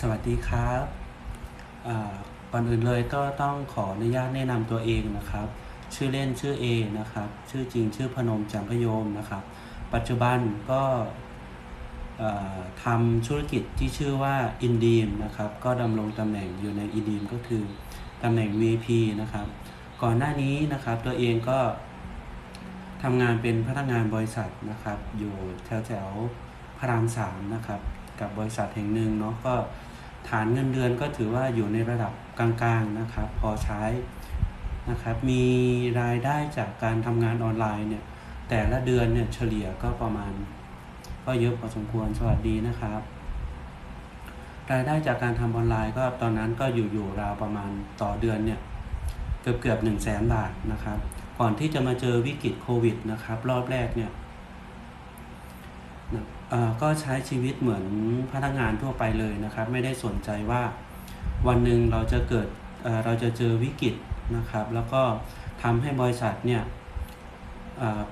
สวัสดีครับก่อนอื่นเลยก็ต้องขออนุญาตแนะนำตัวเองนะครับ ชื่อเล่นชื่อเอนะครับ ชื่อจริงชื่อพนมจังพโยมนะครับ ปัจจุบันก็ทำธุรกิจที่ชื่อว่าอินดีมนะครับ ก็ดำรงตำแหน่งอยู่ในอินดีมก็คือตำแหน่ง VP นะครับ ก่อนหน้านี้นะครับตัวเองก็ทำงานเป็นพนักงานบริษัทนะครับ อยู่แถวแถวพระรามสามนะครับ กับบริษัทแห่งหนึ่งเนาะก็ฐานเงินเดือนก็ถือว่าอยู่ในระดับกลางๆนะครับ พอใช้นะครับมีรายได้จากการทำงานออนไลน์เนี่ยแต่ละเดือนเนี่ยเฉลี่ยก็ประมาณ ก็เยอะพอสมควรสวัสดีนะครับ รายได้จากการทำออนไลน์ก็ตอนนั้นก็อยู่อยู่ราวประมาณต่อเดือนเนี่ยเกือบเกือบหนึ่งแสนบาทนะครับ ก่อนที่จะมาเจอวิกฤตโควิดนะครับ รอบแรกเนี่ยก็ใช้ชีวิตเหมือนพนักงานทั่วไปเลยนะครับ ไม่ได้สนใจว่าวันหนึ่งเราจะเกิดเเราจะเจอวิกฤตนะครับ แล้วก็ทำให้บริษัทเนี่ย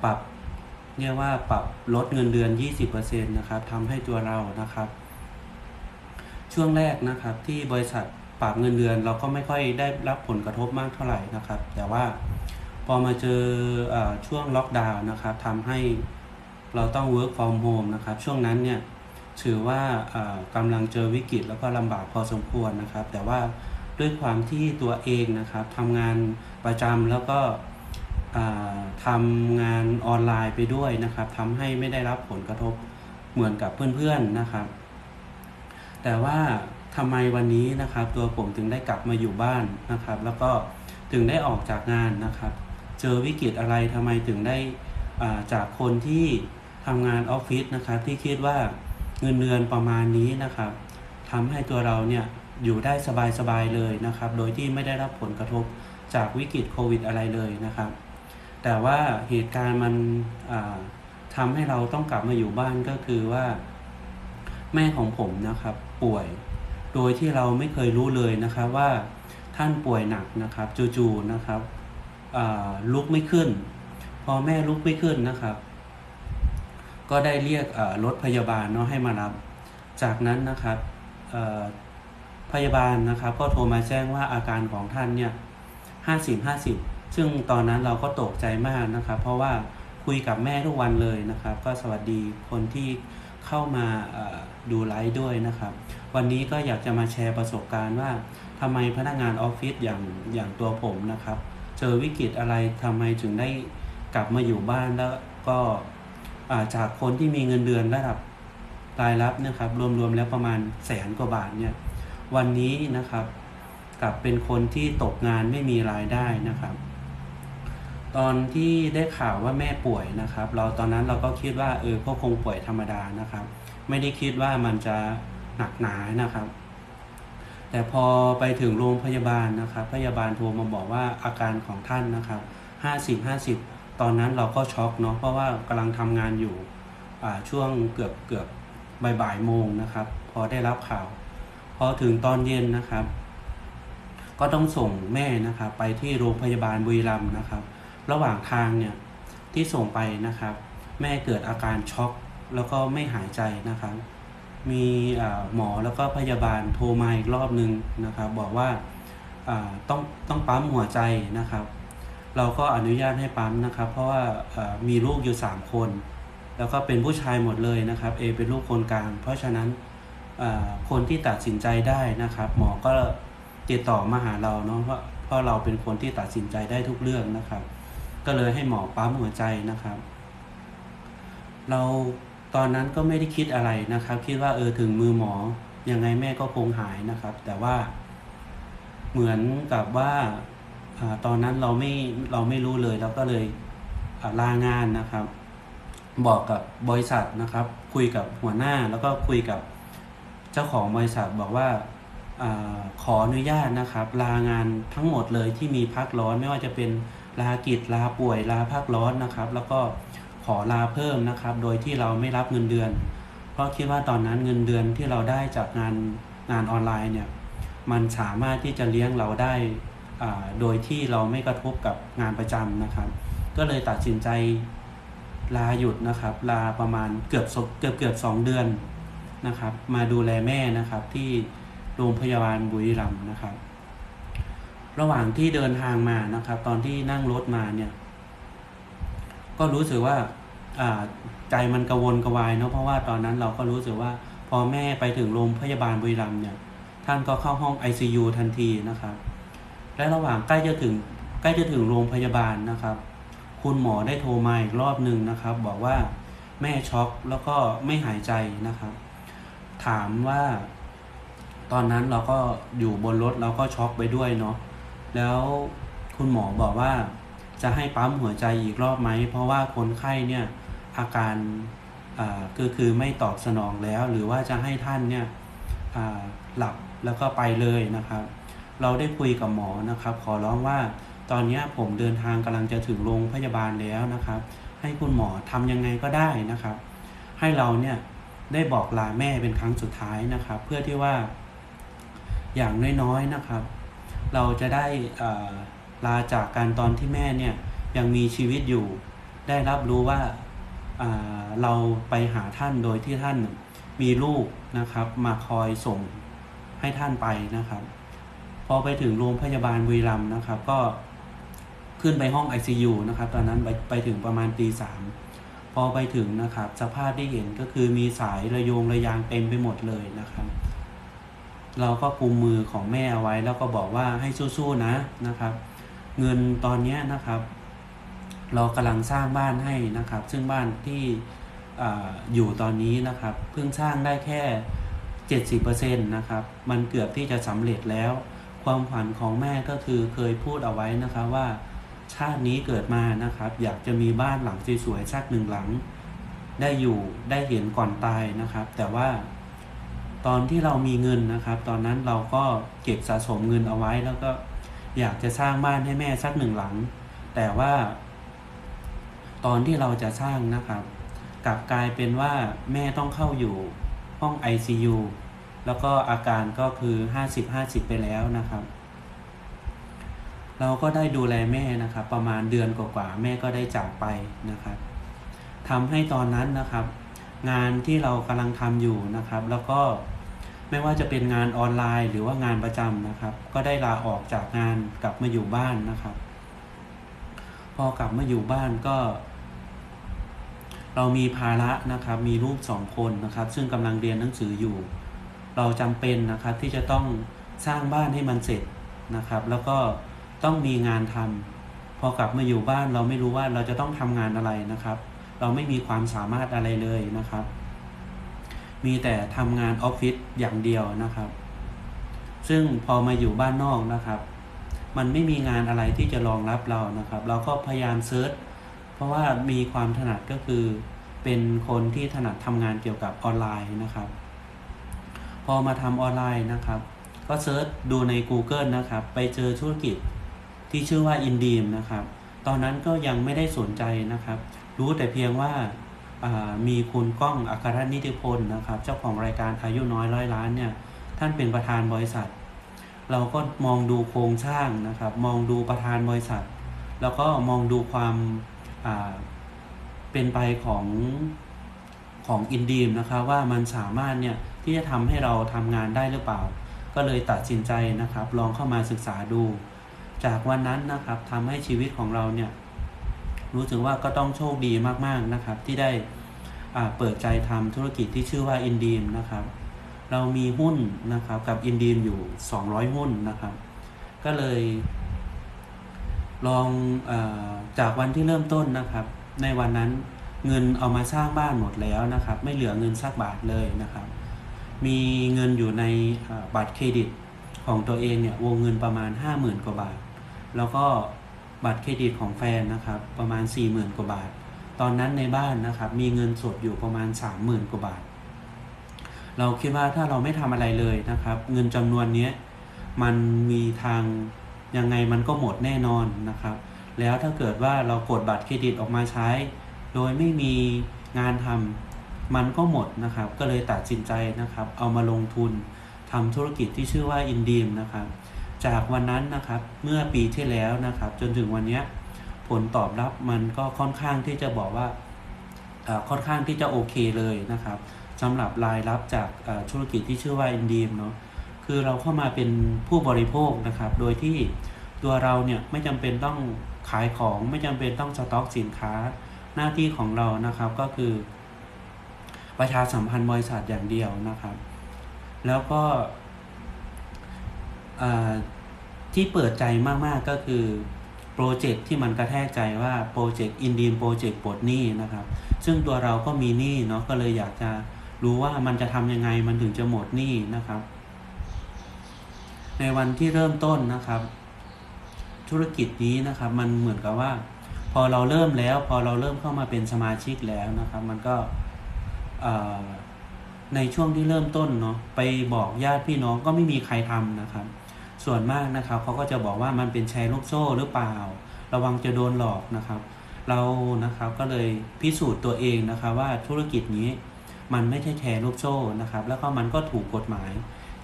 ปรับเรียกว่าปรับลดเงินเดือน 20%นะครับทำให้ตัวเรานะครับ ช่วงแรกนะครับที่บริษัทปรับเงินเดือนเราก็ไม่ค่อยได้รับผลกระทบมากเท่าไหร่นะครับ แต่ว่าพอมาเจออช่วงล็อกดาวน์นะครับทำให้ เราต้อง work from home นะครับ ช่วงนั้นเนี่ยถือว่ากำลังเจอวิกฤตแล้วก็ลำบากพอสมควรนะครับ แต่ว่าด้วยความที่ตัวเองนะครับทำงานประจำแล้วก็ทำงานออนไลน์ไปด้วยนะครับทำให้ไม่ได้รับผลกระทบเหมือนกับเพื่อนๆนะครับ แต่ว่าทำไมวันนี้นะครับ ตัวผมถึงได้กลับมาอยู่บ้านนะครับ แล้วก็ถึงได้ออกจากงานนะครับ เจอวิกฤตอะไรทำไมถึงได้จากคนที่ ทำงานออฟฟิศนะครับที่คิดว่าเงินเดือนประมาณนี้นะครับทำให้ตัวเราเนี่ยอยู่ได้สบายๆเลยนะครับ โดยที่ไม่ได้รับผลกระทบจากวิกฤตโควิดอะไรเลยนะครับ แต่ว่าเหตุการณ์มันอ่าทำให้เราต้องกลับมาอยู่บ้านก็คือว่า แม่ของผมนะครับป่วย โดยที่เราไม่เคยรู้เลยนะครับว่าท่านป่วยหนักนะครับจู่ๆนะครับลุกไม่ขึ้น พอแม่ลุกไม่ขึ้นนะครับ ก็ได้เรียกรถพยาบาลเนาะให้มารับ จากนั้นนะครับพยาบาลนะครับก็โทรมาแจ้งว่าอาการของท่านเนี่ยห้าสิบห้าสิบซึ่งตอนนั้นเราก็ตกใจมากนะครับ เพราะว่าคุยกับแม่ทุกวันเลยนะครับ ก็สวัสดีคนที่เข้ามาดูไลฟ์ด้วยนะครับ วันนี้ก็อยากจะมาแชร์ประสบการณ์ว่าทำไมพนักงานออฟฟิศอย่างอย่างตัวผมนะครับ เจอวิกฤตอะไรทำไมถึงได้กลับมาอยู่บ้านแล้วก็ จากคนที่มีเงินเดือนระดับรายรับนะครับ รวมๆแล้วประมาณแสนกว่าบาทเนี่ยวันนี้นะครับกลับเป็นคนที่ตกงานไม่มีรายได้นะครับ ตอนที่ได้ข่าวว่าแม่ป่วยนะครับ เราตอนนั้นเราก็คิดว่าเออก็คงป่วยธรรมดานะครับ ไม่ได้คิดว่ามันจะหนักหนานะครับ แต่พอไปถึงโรงพยาบาลนะครับ พยาบาลโทรมาบอกว่าอาการของท่านนะครับห้าสิบห้าสิบ ตอนนั้นเราก็ช็อกเนาะเพราะว่ากำลังทำงานอยู่ช่วงเกือบเกือบบ่ายโมงนะครับ พอได้รับข่าว พอถึงตอนเย็นนะครับ ก็ต้องส่งแม่นะครับ ไปที่โรงพยาบาลบุรีรัมย์นะครับ ระหว่างทางเนี่ยที่ส่งไปนะครับ แม่เกิดอาการช็อกแล้วก็ไม่หายใจนะครับ มีหมอแล้วก็พยาบาลโทรมาอีกรอบนึงนะครับ บอกว่าต้องต้องปั๊มหัวใจนะครับ เราก็อนุญาตให้ปั๊มนะครับ เพราะว่ามีลูกอยู่ 3 คน แล้วก็เป็นผู้ชายหมดเลยนะครับเอเป็นลูกคนกลาง เพราะฉะนั้นคนที่ตัดสินใจได้นะครับ หมอก็ติดต่อมาหาเราเนาะเพราะเพราะเราเป็นคนที่ตัดสินใจได้ทุกเรื่องนะครับ ก็เลยให้หมอปั๊มหัวใจนะครับ เราตอนนั้นก็ไม่ได้คิดอะไรนะครับ คิดว่าเออถึงมือหมอยังไงแม่ก็คงหายนะครับ แต่ว่าเหมือนกับว่า ตอนนั้นเราไม่เราไม่รู้เลยเราก็เลยลางานนะครับ บอกกับบริษัทนะครับ คุยกับหัวหน้าแล้วก็คุยกับเจ้าของบริษัทบอกว่าอขออนุญาตนะครับ ลางานทั้งหมดเลยที่มีพักร้อนไม่ว่าจะเป็นลากิจลาป่วยลาพักร้อนนะครับ แล้วก็ขอลาเพิ่มนะครับ โดยที่เราไม่รับเงินเดือน เพราะคิดว่าตอนนั้นเงินเดือนที่เราได้จากงานงานออนไลน์เนี่ยมันสามารถที่จะเลี้ยงเราได้ โดยที่เราไม่กระทบกับงานประจำนะครับ ก็เลยตัดสินใจลาหยุดนะครับ ลาประมาณเกือบสเกือบเกือบสองเดือนนะครับ มาดูแลแม่นะครับที่โรงพยาบาลบุรีรัมย์นะครับ ระหว่างที่เดินทางมานะครับ ตอนที่นั่งรถมาเนี่ย ก็รู้สึกว่าอ่าใจมันกระวนกระวายเนาะเพราะว่าตอนนั้นเราก็รู้สึกว่าพอแม่ไปถึงโรงพยาบาลบุรีรัมย์เนี่ย ท่านก็เข้าห้อง ICU ทันทีนะครับ และระหว่างใกล้จะถึงใกล้จะถึงโรงพยาบาลนะครับ คุณหมอได้โทรมาอีกรอบหนึ่งนะครับ บอกว่าแม่ช็อกแล้วก็ไม่หายใจนะครับ ถามว่าตอนนั้นเราก็อยู่บนรถเราก็ช็อกไปด้วยเนาะแล้วคุณหมอบอกว่าจะให้ปั๊มหัวใจอีกรอบไหม เพราะว่าคนไข้เนี่ยอาการอ่าคือคือไม่ตอบสนองแล้ว หรือว่าจะให้ท่านเนี่ยอ่าหลับแล้วก็ไปเลยนะครับ เราได้คุยกับหมอนะครับ ขอร้องว่าตอนนี้ผมเดินทางกำลังจะถึงโรงพยาบาลแล้วนะครับ ให้คุณหมอทำยังไงก็ได้นะครับ ให้เราเนี่ยได้บอกลาแม่เป็นครั้งสุดท้ายนะครับ เพื่อที่ว่าอย่างน้อยๆนะครับ เราจะได้ลาจากการตอนที่แม่เนี่ยยังมีชีวิตอยู่ ได้รับรู้ว่าอ่าเราไปหาท่านโดยที่ท่านมีลูกนะครับ มาคอยส่งให้ท่านไปนะครับ อไปถึงโรงพยาบาลบุรีรัมย์นะครับ ก็ขึ้นไปห้อง ICU นะครับ ตอนนั้นไปไปถึงประมาณตีสามพอไปถึงนะครับ สภาพที่เห็นก็คือมีสายระโยงระยางเต็มไปหมดเลยนะครับ เราก็กุมมือของแม่เอาไว้แล้วก็บอกว่าให้สู้ๆนะนะครับ เงินตอนนี้นะครับ เรากำลังสร้างบ้านให้นะครับ ซึ่งบ้านที่ออยู่ตอนนี้นะครับ เพิ่งสร้างได้แค่ 70%นะครับ มันเกือบที่จะสำเร็จแล้ว ความฝันของแม่ก็คือเคยพูดเอาไว้นะครับว่า ชาตินี้เกิดมานะครับ อยากจะมีบ้านหลังสวยๆสักหนึ่งหลัง ได้อยู่ได้เห็นก่อนตายนะครับ แต่ว่า ตอนที่เรามีเงินนะครับ ตอนนั้นเราก็เก็บสะสมเงินเอาไว้แล้วก็อยากจะสร้างบ้านให้แม่สักหนึ่งหลัง แต่ว่า ตอนที่เราจะสร้างนะครับกลับกลายเป็นว่าแม่ต้องเข้าอยู่ห้อง ICU แล้วก็อาการก็คือ 50-50 ไปแล้วนะครับ เราก็ได้ดูแลแม่นะครับ ประมาณเดือนกว่าๆแม่ก็ได้จากไปนะครับทำให้ตอนนั้นนะครับ งานที่เรากำลังทำอยู่นะครับ แล้วก็ไม่ว่าจะเป็นงานออนไลน์หรือว่างานประจำนะครับ ก็ได้ลาออกจากงานกลับมาอยู่บ้านนะครับ พอกลับมาอยู่บ้านก็ เรามีภาระนะครับ มีลูกสองคนนะครับ ซึ่งกำลังเรียนหนังสืออยู่ เราจำเป็นนะครับที่จะต้องสร้างบ้านให้มันเสร็จนะครับ แล้วก็ต้องมีงานทำพอกลับมาอยู่บ้านเราไม่รู้ว่าเราจะต้องทำงานอะไรนะครับ เราไม่มีความสามารถอะไรเลยนะครับ มีแต่ทำงานออฟฟิศอย่างเดียวนะครับ ซึ่งพอมาอยู่บ้านนอกนะครับ มันไม่มีงานอะไรที่จะรองรับเรานะครับ เราก็พยายามเซิร์ชเพราะว่ามีความถนัดก็คือ เป็นคนที่ถนัดทำงานเกี่ยวกับออนไลน์นะครับ พอมาทำออนไลน์นะครับ ก็เซิร์ชดูใน Google นะครับ ไปเจอธุรกิจที่ชื่อว่า Indeem นะครับ ตอนนั้นก็ยังไม่ได้สนใจนะครับ รู้แต่เพียงว่ามีคุณก้องอัครนิติพลนะครับ เจ้าของรายการอายุน้อยร้อยล้านเนี่ย ท่านเป็นประธานบริษัท เราก็มองดูโครงสร้างนะครับ มองดูประธานบริษัท แล้วก็มองดูความาเป็นไปของของอินดีมนะครับว่ามันสามารถเนี่ย ที่จะทำให้เราทำงานได้หรือเปล่า ก็เลยตัดสินใจนะครับ ลองเข้ามาศึกษาดู จากวันนั้นนะครับทำให้ชีวิตของเราเนี่ยรู้สึกว่าก็ต้องโชคดีมากๆนะครับ ที่ได้เปิดใจทำธุรกิจที่ชื่อว่าอินดีมนะครับ เรามีหุ้นนะครับกับอินดีมอยู่ 200 หุ้นนะครับ ก็เลย ลองอาจากวันที่เริ่มต้นนะครับ ในวันนั้นเงินเอามาสร้างบ้านหมดแล้วนะครับ ไม่เหลือเงินสักบาทเลยนะครับ มีเงินอยู่ในบัตรเครดิตของตัวเองเนี่ยวงเงินประมาณ 50,000 กว่าบาท แล้วก็บัตรเครดิตของแฟนนะครับประมาณ 40,000 กว่าบาท ตอนนั้นในบ้านนะครับมีเงินสดอยู่ประมาณ 30,000 กว่าบาท เราคิดว่าถ้าเราไม่ทำอะไรเลยนะครับ เงินจำนวนนี้มันมีทางยังไงมันก็หมดแน่นอนนะครับ แล้วถ้าเกิดว่าเรากดบัตรเครดิตออกมาใช้ โดยไม่มีงานทำ มันก็หมดนะครับ ก็เลยตัดสินใจนะครับ เอามาลงทุนทำธุรกิจที่ชื่อว่าอินดีมนะครับ จากวันนั้นนะครับเมื่อปีที่แล้วนะครับ จนถึงวันนี้ผลตอบรับมันก็ค่อนข้างที่จะบอกว่าค่อนข้างที่จะโอเคเลยนะครับสำหรับรายรับจากธุรกิจที่ชื่อว่าอินดีมเนาะคือเราเข้ามาเป็นผู้บริโภคนะครับ โดยที่ตัวเราเนี่ยไม่จำเป็นต้องขายของไม่จำเป็นต้องสต็อกสินค้า หน้าที่ของเรานะครับก็คือ ประชาสัมพันธ์บริษัทอย่างเดียวนะครับ แล้วก็ที่เปิดใจมากๆก็คือโปรเจกต์ที่มันกระแทกใจว่าโปรเจกต์อินดีมโปรเจกต์ปลดหนี้นะครับ ซึ่งตัวเราก็มีหนี้เนาะก็เลยอยากจะรู้ว่ามันจะทำยังไงมันถึงจะหมดหนี้นะครับ ในวันที่เริ่มต้นนะครับ ธุรกิจนี้นะครับ มันเหมือนกับว่า พอเราเริ่มแล้ว พอเราเริ่มเข้ามาเป็นสมาชิกแล้วนะครับ มันก็ ในช่วงที่เริ่มต้นเนาะไปบอกญาติพี่น้องก็ไม่มีใครทำนะครับ ส่วนมากนะครับเขาก็จะบอกว่ามันเป็นแชร์ลูกโซ่หรือเปล่า ระวังจะโดนหลอกนะครับ เรานะครับก็เลยพิสูจน์ตัวเองนะครับว่าธุรกิจนี้มันไม่ใช่แชร์ลูกโซ่นะครับ แล้วก็มันก็ถูกกฎหมาย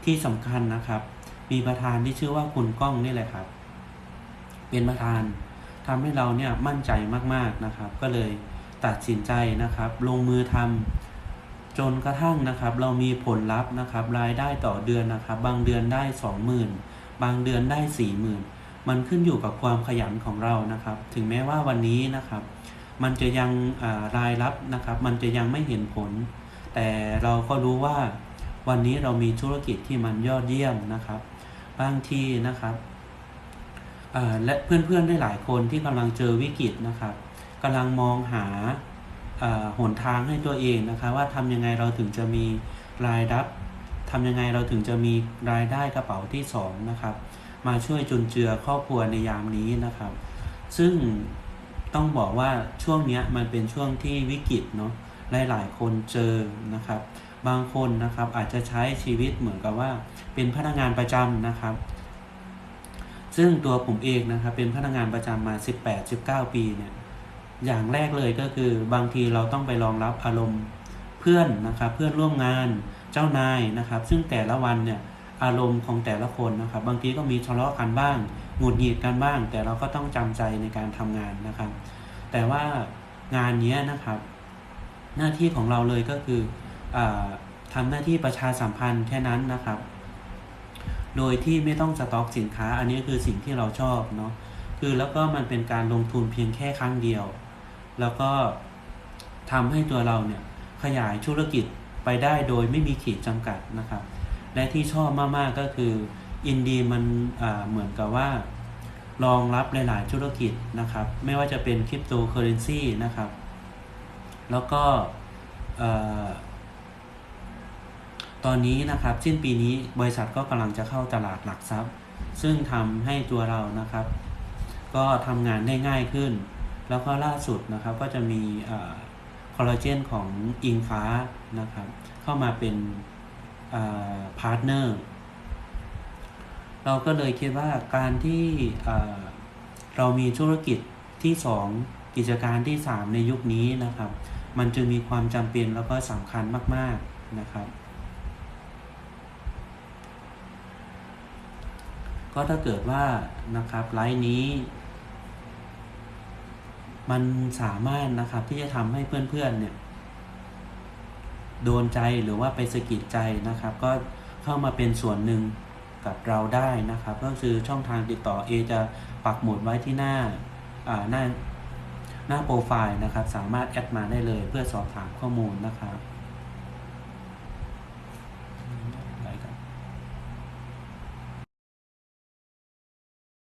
ที่สำคัญนะครับ มีประธานที่ชื่อว่าคุณก้องนี่แหละครับ เป็นประธานทำให้เราเนี่ยมั่นใจมากๆนะครับ ก็เลยตัดสินใจนะครับ ลงมือทำ จนกระทั่งนะครับ เรามีผลลัพธ์นะครับ รายได้ต่อเดือนนะครับ บางเดือนได้สองหมื่นบางเดือนได้สี่หมื่นมันขึ้นอยู่กับความขยันของเรานะครับ ถึงแม้ว่าวันนี้นะครับ มันจะยังรายรับนะครับ มันจะยังไม่เห็นผล แต่เราก็รู้ว่าวันนี้เรามีธุรกิจที่มันยอดเยี่ยมนะครับ บางทีนะครับและเพื่อนๆได้หลายคนที่กำลังเจอวิกฤตนะครับกำลังมองหา หนทางให้ตัวเองนะคะว่าทำยังไงเราถึงจะมีรายรับทำยังไงเราถึงจะมีรายได้กระเป๋าที่สองนะครับมาช่วยจุนเจือครอบครัวในยามนี้นะครับ ซึ่งต้องบอกว่าช่วงนี้มันเป็นช่วงที่วิกฤตเนาะหลายๆ คนเจอนะครับ บางคนนะครับอาจจะใช้ชีวิตเหมือนกับว่าเป็นพนักงานประจำนะครับ ซึ่งตัวผมเองนะครับเป็นพนักงานประจำมา 18-19 ปีเนี่ย อย่างแรกเลยก็คือบางทีเราต้องไปรองรับอารมณ์เพื่อนนะครับเพื่อนร่วมงานเจ้านายนะครับ ซึ่งแต่ละวันเนี่ยอารมณ์ของแต่ละคนนะครับ บางทีก็มีทะเลาะกันบ้างหงุดหงิดกันบ้าง แต่เราก็ต้องจำใจในการทำงานนะครับ แต่ว่างานนี้นะครับ หน้าที่ของเราเลยก็คืออาทำหน้าที่ประชาสัมพันธ์แค่นั้นนะครับ โดยที่ไม่ต้องสต็อกสินค้า อันนี้คือสิ่งที่เราชอบเนาะคือแล้วก็มันเป็นการลงทุนเพียงแค่ครั้งเดียว แล้วก็ทำให้ตัวเราเนี่ยขยายธุรกิจไปได้โดยไม่มีขีดจำกัดนะครับ และที่ชอบมากๆก็คืออินดีมันเหมือนกับว่ารองรับหลาย ๆ ธุรกิจนะครับ ไม่ว่าจะเป็นคริปโตเคอเรนซีนะครับ แล้วก็ตอนนี้นะครับสิ้นปีนี้บริษัทก็กำลังจะเข้าตลาดหลักทรัพย์ ซึ่งทำให้ตัวเรานะครับ ก็ทำงานได้ง่ายขึ้น แล้วก็ล่าสุดนะครับก็จะมีคอลลาเจนของอิงฟ้านะครับ เข้ามาเป็นพาร์ทเนอร์เราก็เลยคิดว่าการที่เรามีธุรกิจที่ 2 กิจการที่ 3 ในยุคนี้นะครับ มันจึงมีความจำเป็นแล้วก็สำคัญมาก ๆนะครับ ก็ถ้าเกิดว่านะครับไลฟ์นี้ มันสามารถนะครับที่จะทำให้เพื่อนๆเนี่ยโดนใจหรือว่าไปสะกิดใจนะครับ ก็เข้ามาเป็นส่วนหนึ่งกับเราได้นะครับ ก็คือช่องทางติดต่อ A จะปักหมุดไว้ที่หน้าอ่าหน้าหน้าโปรไฟล์นะครับ สามารถแอดมาได้เลยเพื่อสอบถามข้อมูลนะครับ